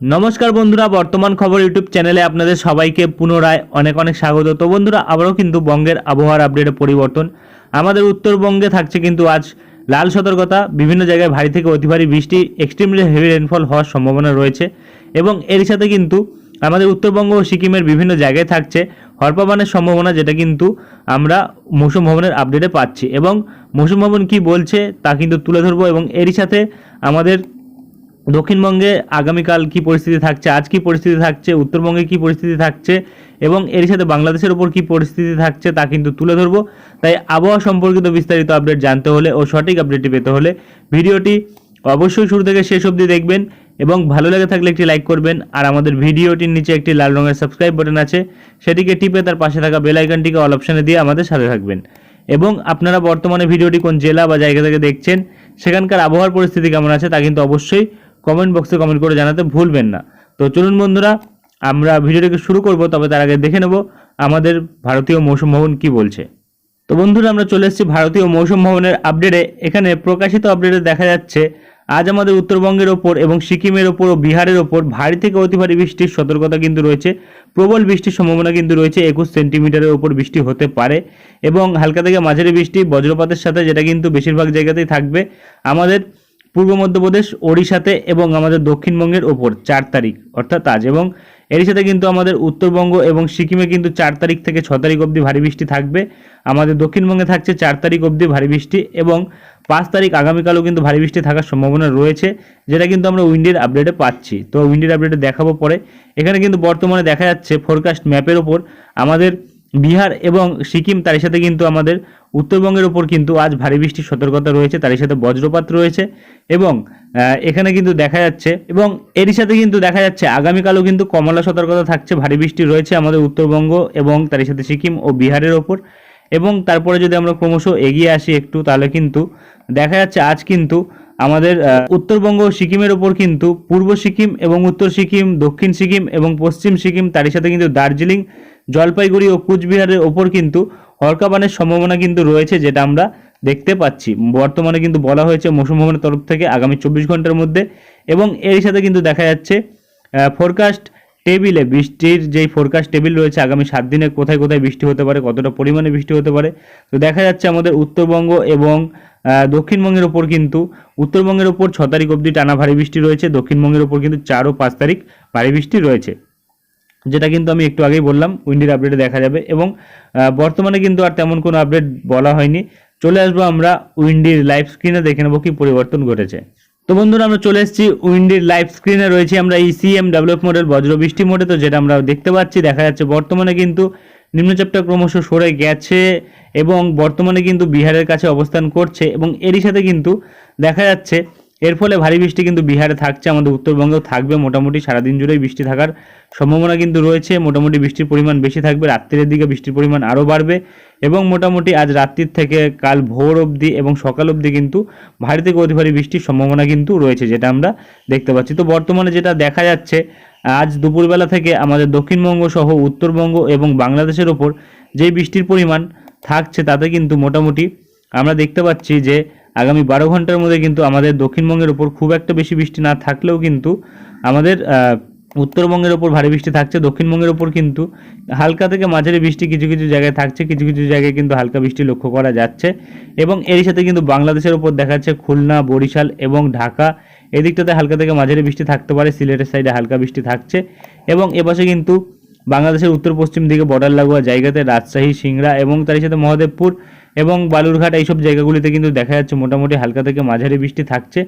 নমস্কার বন্ধুরা, বর্তমান খবর ইউটিউব চ্যানেলে আপনাদের সবাইকে পুনরায় অনেক অনেক স্বাগত। তো বন্ধুরা, আবারও কিন্তু বঙ্গের আবহাওয়ার আপডেটে পরিবর্তন। আমাদের উত্তরবঙ্গে থাকছে কিন্তু আজ লাল সতর্কতা, বিভিন্ন জায়গায় ভারী থেকে অতি ভারী বৃষ্টি এক্সট্রিমলি হেভি রেনফল হওয়ার সম্ভাবনা রয়েছে। এবং এর সাথে কিন্তু আমাদের উত্তরবঙ্গ ও সিকিমের বিভিন্ন জায়গায় থাকছে হরপাবানের সম্ভাবনা, যেটা কিন্তু আমরা মৌসুম ভবনের আপডেটে পাচ্ছি। এবং মৌসুম ভবন কী বলছে, তা কিন্তু তুলে ধরবো এবং এরই সাথে আমাদের দক্ষিণবঙ্গে আগামীকাল কি পরিস্থিতি থাকছে, আজ কি পরিস্থিতি থাকছে, উত্তরবঙ্গে কি পরিস্থিতি থাকছে এবং এর সাথে বাংলাদেশের ওপর কি পরিস্থিতি থাকছে তা কিন্তু তুলে ধরবো। তাই আবহাওয়া সম্পর্কিত বিস্তারিত আপডেট জানতে হলে ও সঠিক আপডেটটি পেতে হলে ভিডিওটি অবশ্যই শুরু থেকে শেষ অবধি দেখবেন এবং ভালো লেগে থাকলে একটি লাইক করবেন। আর আমাদের ভিডিওটির নিচে একটি লাল রঙের সাবস্ক্রাইব বাটন আছে, সেটিকে টিপে তার পাশে থাকা বেল আইকনটিকে অল অপশানে দিয়ে আমাদের সাথে থাকবেন। এবং আপনারা বর্তমানে ভিডিওটি কোন জেলা বা জায়গা থেকে দেখছেন, সেখানকার আবহাওয়ার পরিস্থিতি কেমন আছে তা কিন্তু অবশ্যই কমেন্ট বক্সে কমেন্ট করে জানাতে ভুলবেন না। তো চলুন বন্ধুরা, আমরা ভিডিওটিকে শুরু করব, তবে তার আগে দেখে নেব আমাদের ভারতীয় মৌসুম ভবন কি বলছে। তো বন্ধুরা, আমরা চলে এসেছি ভারতীয় মৌসুম ভবনের আপডেটে এখানে প্রকাশিত আপডেটে দেখা যাচ্ছে, আজ আমাদের উত্তরবঙ্গের ওপর এবং সিকিমের ওপর ও বিহারের ওপর ভারী থেকে অতি ভারী বৃষ্টির সতর্কতা কিন্তু রয়েছে। প্রবল বৃষ্টির সম্ভাবনা কিন্তু রয়েছে, একুশ সেন্টিমিটারের ওপর বৃষ্টি হতে পারে এবং হালকা থেকে মাঝারি বৃষ্টি বজ্রপাতের সাথে যেটা কিন্তু বেশিরভাগ জায়গাতেই থাকবে। আমাদের পূর্ব মধ্যপ্রদেশ, ওড়িশাতে এবং আমাদের দক্ষিণবঙ্গের ওপর চার তারিখ, অর্থাৎ আজ। এবং এর সাথে কিন্তু আমাদের উত্তরবঙ্গ এবং সিকিমে কিন্তু চার তারিখ থেকে ছ তারিখ অবধি ভারী বৃষ্টি থাকবে। আমাদের দক্ষিণবঙ্গে থাকছে চার তারিখ অবধি ভারী বৃষ্টি এবং পাঁচ তারিখ আগামীকালও কিন্তু ভারী বৃষ্টি থাকার সম্ভাবনা রয়েছে, যেটা কিন্তু আমরা উইন্ডের আপডেটে পাচ্ছি। তো উইন্ডের আপডেটে দেখাবো পরে। এখানে কিন্তু বর্তমানে দেখা যাচ্ছে ফোরকাস্ট ম্যাপের ওপর আমাদের বিহার এবং সিকিম, তার সাথে কিন্তু আমাদের উত্তরবঙ্গের ওপর কিন্তু আজ ভারী বৃষ্টির সতর্কতা রয়েছে, তার সাথে বজ্রপাত রয়েছে এবং এখানে কিন্তু দেখা যাচ্ছে এবং এরই সাথে কিন্তু দেখা যাচ্ছে আগামীকালও কিন্তু কমলা সতর্কতা থাকছে, ভারী বৃষ্টি রয়েছে আমাদের উত্তরবঙ্গ এবং তার সাথে সিকিম ও বিহারের ওপর এবং তারপরে যদি আমরা ক্রমশ এগিয়ে আসি একটু, তাহলে কিন্তু দেখা যাচ্ছে আজ কিন্তু আমাদের উত্তরবঙ্গ সিকিমের ওপর কিন্তু পূর্ব সিকিম এবং উত্তর সিকিম, দক্ষিণ সিকিম এবং পশ্চিম সিকিম তারই সাথে কিন্তু দার্জিলিং জলপাইগুড়ি ও কুচবিহারের ওপর কিন্তু হরকাবানের সম্ভাবনা কিন্তু রয়েছে, যেটা আমরা দেখতে পাচ্ছি। বর্তমানে কিন্তু বলা হয়েছে মৌসুম ভবনের তরফ থেকে আগামী চব্বিশ ঘণ্টার মধ্যে এবং এর সাথে কিন্তু দেখা যাচ্ছে ফোরকাস্ট টেবিলে বৃষ্টির যেই ফোরকাস্ট টেবিল রয়েছে, আগামী সাত দিনে কোথায় কোথায় বৃষ্টি হতে পারে, কতটা পরিমাণে বৃষ্টি হতে পারে, তো দেখা যাচ্ছে আমাদের উত্তরবঙ্গ এবং দক্ষিণবঙ্গের ওপর কিন্তু, উত্তরবঙ্গের ওপর ছ তারিখ অবধি টানা ভারী বৃষ্টি রয়েছে, দক্ষিণবঙ্গের ওপর কিন্তু চার ও পাঁচ তারিখ ভারী বৃষ্টি রয়েছে। যেটা কিন্তু আমি একটু আগেই বললাম, উইন্ডির আপডেটে দেখা যাবে এবং বর্তমানে কিন্তু আর তেমন কোনো আপডেট বলা হয়নি। চলে আসব আমরা উইন্ডির লাইভ স্ক্রিনে দেখে নেব কি পরিবর্তন ঘটেছে। তো বন্ধুরা, আমরা চলে এসেছি উইন্ডির লাইভ স্ক্রিনে রয়েছি আমরা এই সিএম ডেভেলপ মডেল বজ্র বৃষ্টি মোডে তো যেটা আমরা দেখতে পাচ্ছি, দেখা যাচ্ছে বর্তমানে কিন্তু নিম্নচাপটা ক্রমশ সরে গেছে এবং বর্তমানে কিন্তু বিহারের কাছে অবস্থান করছে এবং এরই সাথে কিন্তু দেখা যাচ্ছে এর ফলে ভারী বৃষ্টি কিন্তু বিহারে থাকছে, আমাদের উত্তরবঙ্গেও থাকবে, মোটামুটি সারাদিন জুড়েই বৃষ্টি থাকার সম্ভাবনা কিন্তু রয়েছে, মোটামুটি বৃষ্টির পরিমাণ বেশি থাকবে, রাত্রের দিকে বৃষ্টির পরিমাণ আরও বাড়বে এবং মোটামুটি আজ রাত্রির থেকে কাল ভোর অবধি এবং সকাল অবধি কিন্তু ভারী থেকে অতি ভারী বৃষ্টির সম্ভাবনা কিন্তু রয়েছে, যেটা আমরা দেখতে পাচ্ছি। তো বর্তমানে যেটা দেখা যাচ্ছে, আজ দুপুরবেলা থেকে আমাদের দক্ষিণবঙ্গ সহ উত্তরবঙ্গ এবং বাংলাদেশের ওপর যে বৃষ্টির পরিমাণ থাকছে, তাতে কিন্তু মোটামুটি আমরা দেখতে পাচ্ছি যে আগামী বারো ঘণ্টার মধ্যে কিন্তু আমাদের দক্ষিণবঙ্গের ওপর খুব একটা বেশি বৃষ্টি না থাকলেও কিন্তু আমাদের উত্তরবঙ্গের ওপর ভারী বৃষ্টি থাকছে। দক্ষিণবঙ্গের ওপর কিন্তু হালকা থেকে মাঝারি বৃষ্টি কিছু কিছু জায়গায় থাকছে, কিছু কিছু জায়গায় কিন্তু হালকা বৃষ্টি লক্ষ্য করা যাচ্ছে। এবং এর সাথে কিন্তু বাংলাদেশের ওপর দেখা যাচ্ছে খুলনা, বরিশাল এবং ঢাকা। এদিকটাতে হালকা থেকে মাঝারি বৃষ্টি থাকতে পারে, সিলেটের সাইডে হালকা বৃষ্টি থাকছে। এবং এপাশে কিন্তু বাংলাদেশের উত্তর পশ্চিম দিকে বর্ডার লাগোয়া জায়গাতে রাজশাহী, সিংড়া এবং তার সাথে মহাদেবপুর এবং বালুরঘাট এইসব জায়গাগুলিতে কিন্তু দেখা যাচ্ছে মোটামুটি হালকা থেকে মাঝারি বৃষ্টি থাকছে।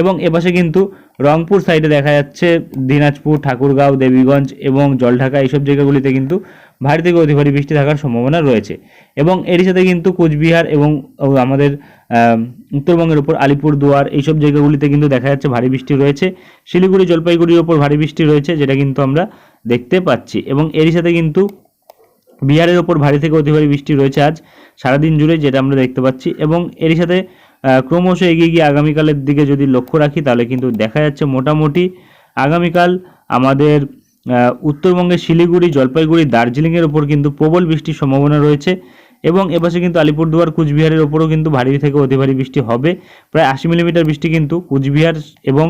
এবং এপাশে কিন্তু রংপুর সাইডে দেখা যাচ্ছে দিনাজপুর, ঠাকুরগাঁও, দেবীগঞ্জ এবং জলঢাকা এইসব জায়গাগুলিতে কিন্তু ভারী থেকে অতি ভারী বৃষ্টি থাকার সম্ভাবনা রয়েছে। এবং এর সাথে কিন্তু কোচবিহার এবং আমাদের উত্তরবঙ্গের উপর আলিপুর দুয়ার এইসব জায়গাগুলিতে কিন্তু দেখা যাচ্ছে ভারী বৃষ্টি রয়েছে। শিলিগুড়ি, জলপাইগুড়ির ওপর ভারী বৃষ্টি রয়েছে, যেটা কিন্তু আমরা দেখতে পাচ্ছি। এবং এরই সাথে কিন্তু বিহারের ওপর ভারী থেকে অতি ভারী বৃষ্টি রয়েছে আজ, সারাদিন জুড়ে যেটা আমরা দেখতে পাচ্ছি এবং এরই সাথে ক্রমশ এগিয়ে গিয়ে আগামীকালের দিকে যদি লক্ষ্য রাখি তাহলে কিন্তু দেখা যাচ্ছে মোটামুটি আগামীকাল আমাদের উত্তরবঙ্গের শিলিগুড়ি, জলপাইগুড়ি, দার্জিলিংয়ের ওপর কিন্তু প্রবল বৃষ্টির সম্ভাবনা রয়েছে। এবং এপাশে কিন্তু আলিপুরদুয়ার, কুচবিহারের ওপরও কিন্তু ভারী থেকে অতি ভারী বৃষ্টি হবে। প্রায় আশি মিলিমিটার বৃষ্টি কিন্তু কুচবিহার এবং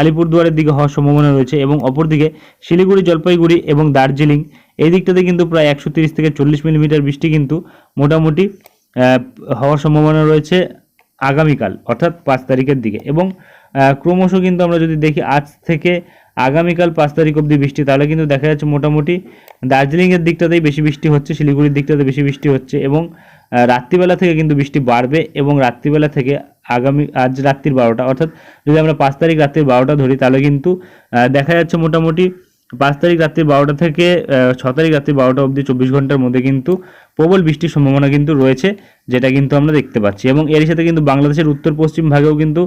আলিপুরদুয়ারের দিকে হওয়ার সম্ভাবনা রয়েছে এবং অপরদিকে শিলিগুড়ি, জলপাইগুড়ি এবং দার্জিলিং, এই দিকটাতে কিন্তু প্রায় একশো থেকে চল্লিশ মিলিমিটার বৃষ্টি কিন্তু মোটামুটি হওয়ার সম্ভাবনা রয়েছে আগামীকাল, অর্থাৎ পাঁচ তারিখের দিকে। এবং ক্রমশ কিন্তু আমরা যদি দেখি আজ থেকে আগামীকাল পাঁচ তারিখ অবধি বৃষ্টি। তাহলে কিন্তু দেখা যাচ্ছে মোটামুটি দার্জিলিংয়ের দিকটাতেই বেশি বৃষ্টি হচ্ছে, শিলিগুড়ির দিকটাতে বেশি বৃষ্টি হচ্ছে এবং রাত্রিবেলা থেকে কিন্তু বৃষ্টি বাড়বে এবং রাত্রিবেলা থেকে আগামী, আজ রাত্রির বারোটা, অর্থাৎ যদি আমরা পাঁচ তারিখ রাত্রির বারোটা ধরি তাহলে কিন্তু দেখা যাচ্ছে মোটামুটি পাঁচ তারিখ রাত্রি বারোটা থেকে ছ তারিখ রাত্রি বারোটা অবধি চব্বিশ ঘণ্টার মধ্যে কিন্তু প্রবল বৃষ্টির সম্ভাবনা কিন্তু রয়েছে, যেটা কিন্তু আমরা দেখতে পাচ্ছি। এবং এর সাথে কিন্তু বাংলাদেশের উত্তর পশ্চিম ভাগেও কিন্তু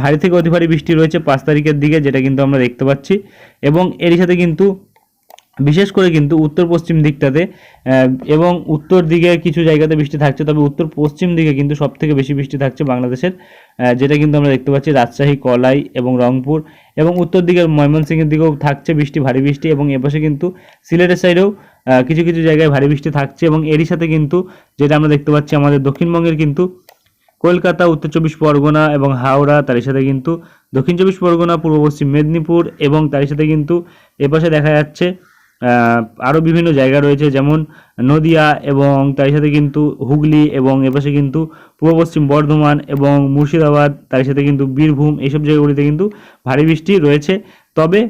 ভারী থেকে অতি ভারী বৃষ্টি রয়েছে পাঁচ তারিখের দিকে, যেটা কিন্তু আমরা দেখতে পাচ্ছি। এবং এর সাথে কিন্তু বিশেষ করে কিন্তু উত্তর পশ্চিম দিকটাতে এবং উত্তর দিকে কিছু জায়গাতে বৃষ্টি থাকছে, তবে উত্তর পশ্চিম দিকে কিন্তু সব থেকে বেশি বৃষ্টি থাকছে বাংলাদেশের যেটা কিন্তু আমরা দেখতে পাচ্ছি রাজশাহী, কলাই এবং রংপুর, এবং উত্তর দিকের ময়মনসিংহের দিকেও থাকছে বৃষ্টি, ভারী বৃষ্টি, এবং এপাশে কিন্তু সিলেটের সাইডেও কিছু কিছু জায়গায় ভারী বৃষ্টি থাকছে, এবং এরই সাথে কিন্তু যেটা আমরা দেখতে পাচ্ছি আমাদের দক্ষিণবঙ্গের কিন্তু কলকাতা, উত্তর চব্বিশ পরগনা এবং হাওড়া, তার সাথে কিন্তু দক্ষিণ চব্বিশ পরগনা, পূর্ব পশ্চিম মেদিনীপুর, এবং তার সাথে কিন্তু এপাশে দেখা যাচ্ছে আরও বিভিন্ন জায়গা রয়েছে, যেমন নদিয়া এবং তার সাথে কিন্তু হুগলি এবং এপাশে কিন্তু পূর্ব পশ্চিম বর্ধমান এবং মুর্শিদাবাদ, তার সাথে কিন্তু বীরভূম, এইসব জায়গাগুলিতে কিন্তু ভারী বৃষ্টি রয়েছে। তবে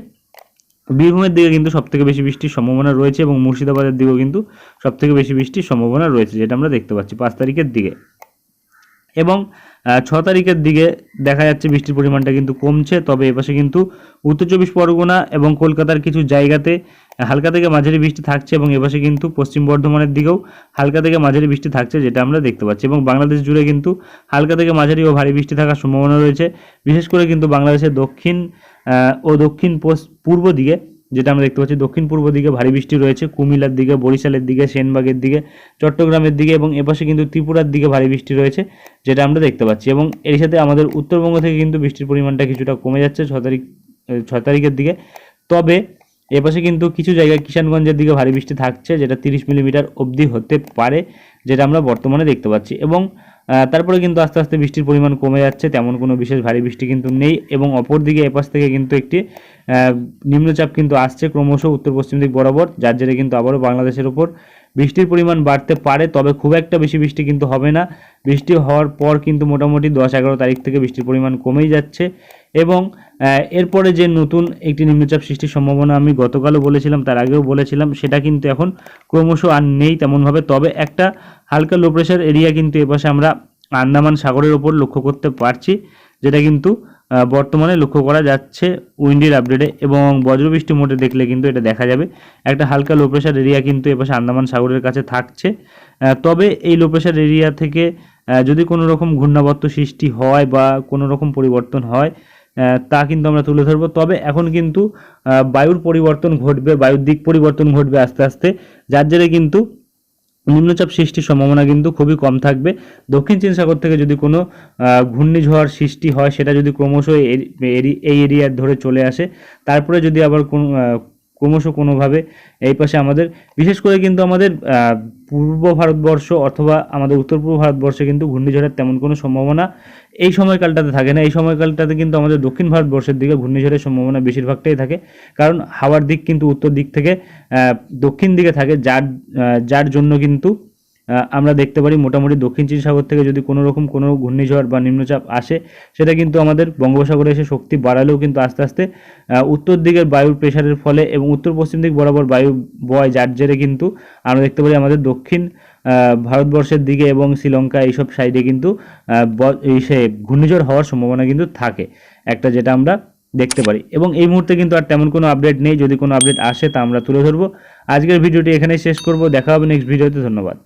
বীরভূমের দিকে কিন্তু সবথেকে বেশি বৃষ্টির সম্ভাবনা রয়েছে এবং মুর্শিদাবাদের দিকেও কিন্তু সবথেকে বেশি বৃষ্টির সম্ভাবনা রয়েছে, যেটা আমরা দেখতে পাচ্ছি পাঁচ তারিখের দিকে। এবং ছ তারিখের দিকে দেখা যাচ্ছে বৃষ্টির পরিমাণটা কিন্তু কমছে, তবে এপাশে কিন্তু উত্তর চব্বিশ পরগনা এবং কলকাতার কিছু জায়গাতে হালকা থেকে মাঝারি বৃষ্টি থাকছে এবং এপাশে কিন্তু পশ্চিম বর্ধমানের দিকেও হালকা থেকে মাঝারি বৃষ্টি থাকছে যেটা আমরা দেখতে পাচ্ছি এবং বাংলাদেশ জুড়ে কিন্তু হালকা থেকে মাঝারি ও ভারী বৃষ্টি থাকার সম্ভাবনা রয়েছে। বিশেষ করে কিন্তু বাংলাদেশের দক্ষিণ ও দক্ষিণ পূর্ব দিকে যেটা আমরা দেখতে পাচ্ছি, দক্ষিণ পূর্ব দিকে ভারী বৃষ্টি রয়েছে, কুমিল্লার দিকে, বরিশালের দিকে, সেনবাগের দিকে, চট্টগ্রামের দিকে এবং এপাশে কিন্তু ত্রিপুরার দিকে ভারী বৃষ্টি রয়েছে যেটা আমরা দেখতে পাচ্ছি এবং এর সাথে আমাদের উত্তরবঙ্গ থেকে কিন্তু বৃষ্টির পরিমাণটা কিছুটা কমে যাচ্ছে ছ তারিখ ছ তারিখের দিকে। তবে এপাশে কিন্তু কিছু জায়গায় কিষানগঞ্জের দিকে ভারী বৃষ্টি থাকছে, যেটা তিরিশ মিলিমিটার অবধি হতে পারে, যেটা আমরা বর্তমানে দেখতে পাচ্ছি। এবং তারপরে কিন্তু আস্তে আস্তে বৃষ্টির পরিমাণ কমে যাচ্ছে, তেমন কোনো বিশেষ ভারী বৃষ্টি কিন্তু নেই। এবং অপরদিকে এপাশ থেকে কিন্তু একটি নিম্নচাপ কিন্তু আসছে ক্রমশ উত্তর পশ্চিম দিক বরাবর, যার জেরে কিন্তু আবারও বাংলাদেশের উপর বৃষ্টির পরিমাণ বাড়তে পারে, তবে খুব একটা বেশি বৃষ্টি কিন্তু হবে না। বৃষ্টি হওয়ার পর কিন্তু মোটামুটি দশ এগারো তারিখ থেকে বৃষ্টির পরিমাণ কমেই যাচ্ছে এবং এরপরে যে নতুন একটি নিম্নচাপ সৃষ্টির সম্ভাবনা আমি গতকালও বলেছিলাম, তার আগেও বলেছিলাম, সেটা কিন্তু এখন ক্রমশ আর নেই তেমনভাবে। তবে একটা হালকা লো প্রেশার এরিয়া কিন্তু এপাশে আমরা আন্দামান সাগরের ওপর লক্ষ্য করতে পারছি, যেটা কিন্তু বর্তমানে লক্ষ্য করা যাচ্ছে উইন্ডির আপডেটে এবং বজ্রবৃষ্টি মোডে দেখলে কিন্তু এটা দেখা যাবে। একটা হালকা লো প্রেশার এরিয়া কিন্তু এপাশে আন্দামান সাগরের কাছে থাকছে। তবে এই লো প্রেশার এরিয়া থেকে যদি কোনো রকম ঘূর্ণাবর্ত সৃষ্টি হয় বা কোনো রকম পরিবর্তন হয় তা কিন্তু আমরা তুলে ধরবো। তবে এখন কিন্তু বায়ুর পরিবর্তন ঘটবে, বায়ুর দিক পরিবর্তন ঘটবে আস্তে আস্তে। যার জেরে কিন্তু নিম্নচাপ সৃষ্টির সম্ভাবনা কিন্তু খুবই কম থাকবে। দক্ষিণ চীন সাগর থেকে যদি কোনো ঘূর্ণিঝড় সৃষ্টি হয়, সেটা যদি ক্রমশ এই- এরি- এই এরিয়ার ধরে চলে আসে, তারপরে যদি আবার কোন ক্রমশ কোনোভাবে এই পাশে আমাদের, বিশেষ করে কিন্তু আমাদের পূর্ব ভারতবর্ষ অথবা আমাদের উত্তর পূর্ব ভারতবর্ষে কিন্তু ঘূর্ণিঝড়ের তেমন কোনো সম্ভাবনা এই সময়কালটাতে থাকে না। এই সময়কালটাতে কিন্তু আমাদের দক্ষিণ ভারতবর্ষের দিকে ঘূর্ণিঝড়ের সম্ভাবনা বেশিরভাগটাই থাকে। কারণ হাওয়ার দিক কিন্তু উত্তর দিক থেকে দক্ষিণ দিকে থাকে, যার যার জন্য কিন্তু আমরা দেখতে পারি মোটামুটি দক্ষিণ চীন সাগর থেকে যদি কোনো রকম কোনো ঘূর্ণিঝড় বা নিম্নচাপ আসে, সেটা কিন্তু আমাদের বঙ্গোপসাগরে এসে শক্তি বাড়ালেও কিন্তু আস্তে আস্তে উত্তর দিকের বায়ুর প্রেশারের ফলে এবং উত্তর পশ্চিম দিক বরাবর বায়ু বয় যার জেরে কিন্তু আমরা দেখতে পারি আমাদের দক্ষিণ ভারতবর্ষের দিকে এবং শ্রীলঙ্কা এইসব সাইডে কিন্তু সে ঘূর্ণিঝড় হওয়ার সম্ভাবনা কিন্তু থাকে, একটা যেটা আমরা দেখতে পারি। এবং এই মুহূর্তে কিন্তু আর তেমন কোনো আপডেট নেই, যদি কোনো আপডেট আসে তা আমরা তুলে ধরবো। আজকের ভিডিওটি এখানেই শেষ করব, দেখা হবে নেক্সট ভিডিওতে ধন্যবাদ।